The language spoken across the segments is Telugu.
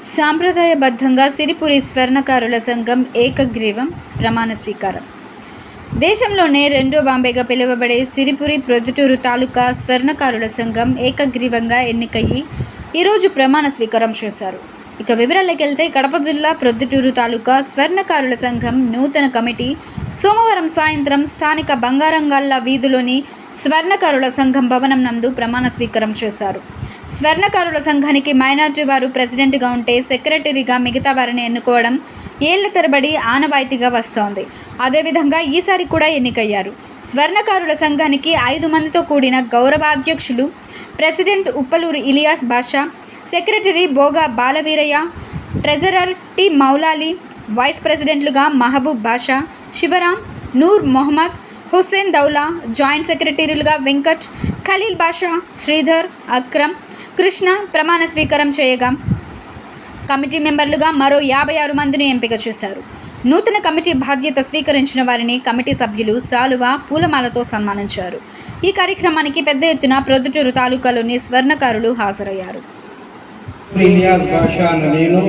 సాంప్రదాయబద్ధంగా సిరిపురి స్వర్ణకారుల సంఘం ఏకగ్రీవం ప్రమాణ స్వీకారం. దేశంలోనే రెండో బాంబేగా పిలువబడే సిరిపురి ప్రొద్దుటూరు తాలూకా స్వర్ణకారుల సంఘం ఏకగ్రీవంగా ఎన్నికయ్యి ఈరోజు ప్రమాణ స్వీకారం చేశారు. ఇక వివరాలకు వెళ్తే కడప జిల్లా ప్రొద్దుటూరు తాలూకా స్వర్ణకారుల సంఘం నూతన కమిటీ సోమవారం సాయంత్రం స్థానిక బంగారంగల్లా వీధిలోని స్వర్ణకారుల సంఘం భవనం నందు ప్రమాణ స్వీకారం చేశారు. స్వర్ణకారుల సంఘానికి మైనార్టీ వారు ప్రెసిడెంట్గా ఉంటే సెక్రటరీగా మిగతా వారిని ఎన్నుకోవడం ఏళ్ళ తరబడి ఆనవాయితీగా వస్తోంది. అదేవిధంగా ఈసారి కూడా ఎన్నికయ్యారు. స్వర్ణకారుల సంఘానికి ఐదు మందితో కూడిన గౌరవాధ్యక్షులు president Uppaluru Ilias Basha secretary Boga Balaveeraiah treasurer T Moulali vice ప్రెసిడెంట్లుగా Mahaboob Basha Sivaram Noor Mohammed Hussain Daula joint సెక్రటరీలుగా వెంకట్ ఖలీల్ బాషా శ్రీధర్ అక్రమ్ కృష్ణ ప్రమాణ స్వీకారం చేయగా కమిటీ మెంబర్లుగా మరో యాభై ఆరు మందిని ఎంపిక చేశారు. నూతన కమిటీ బాధ్యత స్వీకరించిన వారిని కమిటీ సభ్యులు సాలువ పూలమాలతో సన్మానించారు. ఈ కార్యక్రమానికి పెద్ద ఎత్తున ప్రొద్దుటూరు తాలూకాలోని స్వర్ణకారులు హాజరయ్యారు. నేను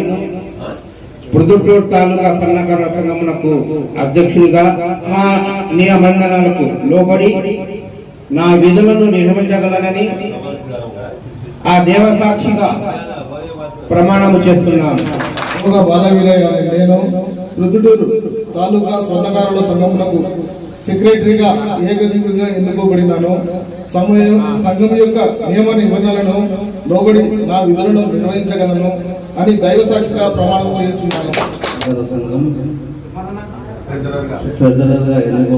ప్రొద్దుటూరు తాలూకా సన్నకార సంఘమునకు అధ్యక్షుడిగా మా నియమందనాలకు లోబడి నా విధులను నిర్వహించగలనని ఆ దేవసాక్షిగా ప్రమాణము చేస్తున్నాను బాలవీరయ్య నేను రుద్దుటూరు తాలూకా స్వర్ణకారుల సంఘమునకు సెక్రటరీగా ఏకగ్రీవంగా ఎన్నుకోబడినాను. సమయం సంఘం యొక్క నియమ నిబంధనలను లోబడి నా విధులను నిర్వహించగలను అని దైవ సాక్షిగా ప్రమాణం చేయించున్నాను. ఎన్నుకో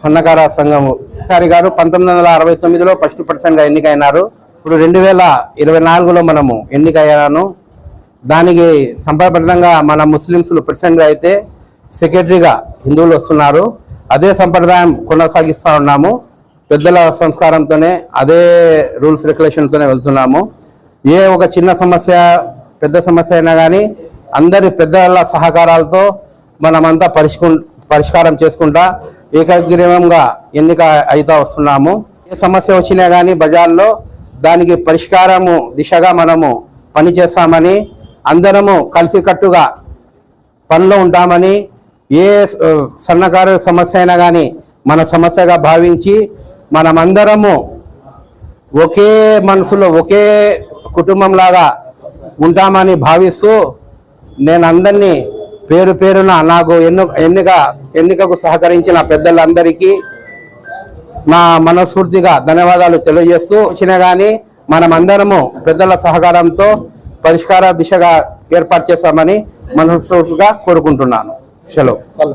సన్నకార సంఘము. గారి గారు పంతొమ్మిది వందల అరవై తొమ్మిదిలో ఫస్ట్ పర్సన్గా ఎన్నికైనారు. ఇప్పుడు రెండు వేల ఇరవై నాలుగులో మనము ఎన్నికయ్యాను. దానికి సంప్రదాయంగా మన ముస్లిమ్స్లు ప్రెసిడెంట్గా అయితే సెక్రటరీగా హిందువులు వస్తున్నారు. అదే సంప్రదాయం కొనసాగిస్తూ ఉన్నాము. పెద్దల సంస్కారంతోనే అదే రూల్స్ రెగ్యులేషన్తోనే వెళ్తున్నాము. ఏ ఒక చిన్న సమస్య పెద్ద సమస్య అయినా కానీ అందరి పెద్దల సహకారాలతో మనమంతా పరిష్కు పరిష్కారం చేసుకుంటా ఏకగ్రీవంగా ఎన్నిక అవుతా వస్తున్నాము. ఏ సమస్య వచ్చినా కానీ బజార్లో దానికి పరిష్కారము దిశగా మనము పనిచేస్తామని అందరము కలిసికట్టుగా పనిలో ఉంటామని ఏ సన్నకారు సమస్య అయినా కానీ మన సమస్యగా భావించి మనమందరము ఒకే మనసులో ఒకే కుటుంబంలాగా ఉంటామని భావిస్తూ నేను అందరినీ పేరు పేరున నాకు ఎన్ను ఎన్నిక ఎన్నికకు సహకరించిన పెద్దలందరికీ నా మనస్ఫూర్తిగా ధన్యవాదాలు తెలియజేస్తూ వచ్చిన కానీ మనమందరము పెద్దల సహకారంతో పరిష్కార దిశగా ఏర్పాటు చేస్తామని మనస్ఫూర్తిగా కోరుకుంటున్నాను. సెలవు.